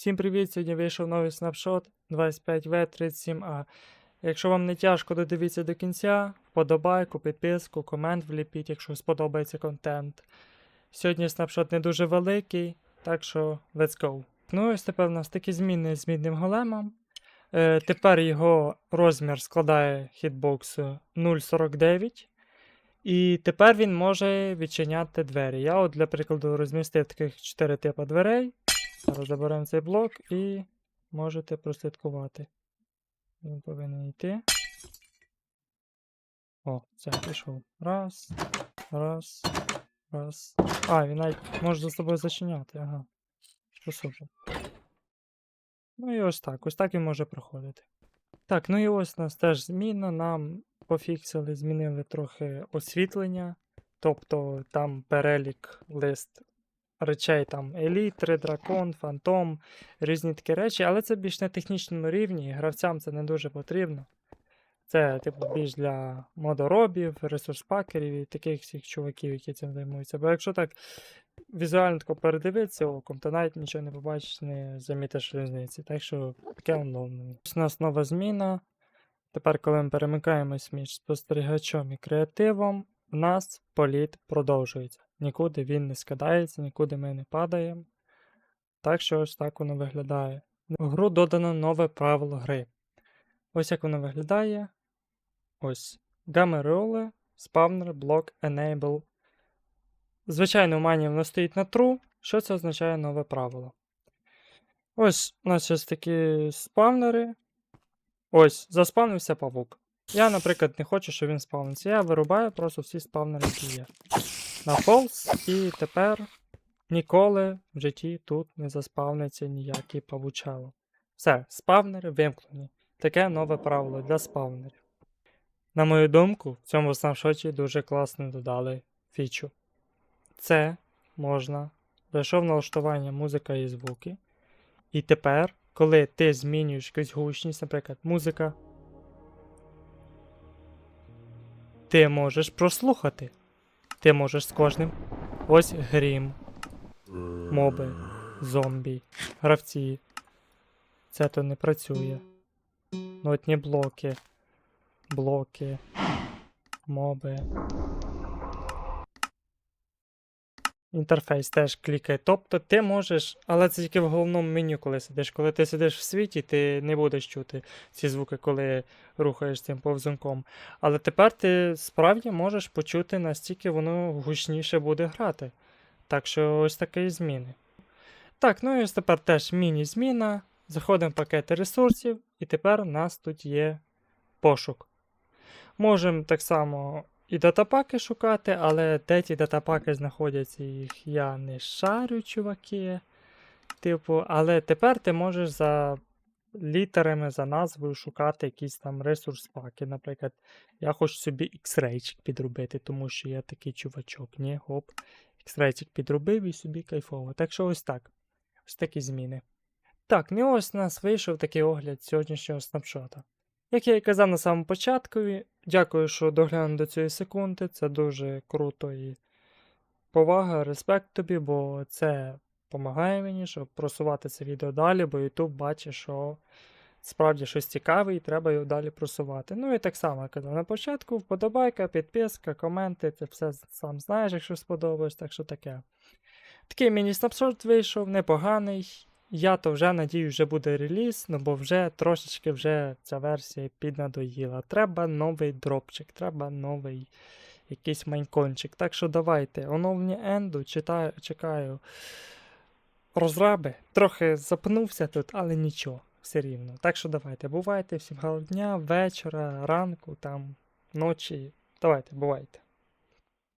Всім привіт! Сьогодні вийшов новий снапшот 25V37A. Якщо вам не тяжко, додивіться до кінця, вподобайку, підписку, комент вліпіть, якщо сподобається контент. Сьогодні снапшот не дуже великий, так що let's go. Ну ось тепер у нас такі зміни з мідним големом. Е, тепер його розмір складає хітбоксу 0,49. І тепер він може відчиняти двері. Я от для прикладу розмістив таких 4 типи дверей. Зараз заберемо цей блок і можете прослідкувати. Він повинен йти. О, це пішов. Раз, раз, раз. А, він навіть може за собою зачиняти, ага. Супер. Ну і ось так. Ось так він може проходити. Так, ну і ось у нас теж зміна. Нам пофіксили, змінили трохи освітлення. Тобто там перелік лист речей там елітри, дракон, фантом, різні такі речі, але це більш на технічному рівні, гравцям це не дуже потрібно. Це, типу, більш для модоробів, ресурс-пакерів і таких всіх чуваків, які цим займаються. Бо якщо так візуально тако передивитися оком, то навіть нічого не побачиш, не замітиш різниці. Так що таке оновлення. У нас нова зміна. Тепер, коли ми перемикаємось між спостерігачом і креативом, у нас політ продовжується. Нікуди він не скидається, нікуди ми не падаємо. Так що ось так воно виглядає. В гру додано нове правило гри. Ось як воно виглядає. Ось. Гамма спавнер, блок, enable. Звичайно, у мані воно стоїть на true. Що це означає нове правило? Ось у нас ось такі спавнери. Ось, заспавнився павук. Я, наприклад, не хочу, щоб він спавнився. Я вирубаю просто всі спавнери, які є. На false, і тепер ніколи в житті тут не заспавниться ніякий павучало. Все, спавнери вимкнені. Таке нове правило для спавнерів. На мою думку, в цьому снапшоті дуже класно додали фічу. Це можна. Зайшов налаштування музика і звуки. І тепер, коли ти змінюєш якусь гучність, наприклад, музика, ти можеш прослухати. Ти можеш з кожним. Ось грім, моби, зомбі, гравці. Це то не працює. Нотні блоки, блоки, моби. Інтерфейс теж клікає. Тобто ти можеш, але це тільки в головному меню, коли сидиш. Коли ти сидиш в світі, ти не будеш чути ці звуки, коли рухаєш цим повзунком. Але тепер ти справді можеш почути, настільки воно гучніше буде грати. Так що ось такі зміни. Так, ну і ось тепер теж міні-зміна. Заходимо в пакети ресурсів, і тепер у нас тут є пошук. Можемо так само і датапаки шукати, але де ті датапаки знаходяться, їх я не шарю, чуваки. Типу, але тепер ти можеш за літерами, за назвою шукати якісь там ресурс-паки. Наприклад, я хочу собі X-Ray підробити, тому що я такий чувачок. Ні, гоп. X-Ray підробив і собі кайфово. Так що ось так. Ось такі зміни. Так, ну ось у нас вийшов такий огляд сьогоднішнього снапшота. Як я і казав на самому початку, дякую, що доглянув до цієї секунди. Це дуже круто і повага, респект тобі, бо це допомагає мені, щоб просувати це відео далі, бо YouTube бачить, що справді щось цікаве і треба його далі просувати. Ну і так само я казав на початку, вподобайка, підписка, коменти, це все сам знаєш, якщо сподобалось, так що таке. Такий міні-снапшот вийшов, непоганий. Я то вже надію, вже буде реліз, ну бо вже трошечки вже ця версія піднадоїла. Треба новий дропчик, треба новий якийсь майнкончик. Так що давайте, оновлення енду, читаю, чекаю. Розраби. Трохи запнувся тут, але нічого, все рівно. Так що давайте, бувайте, всім гарного дня, вечора, ранку, там, ночі. Давайте, бувайте.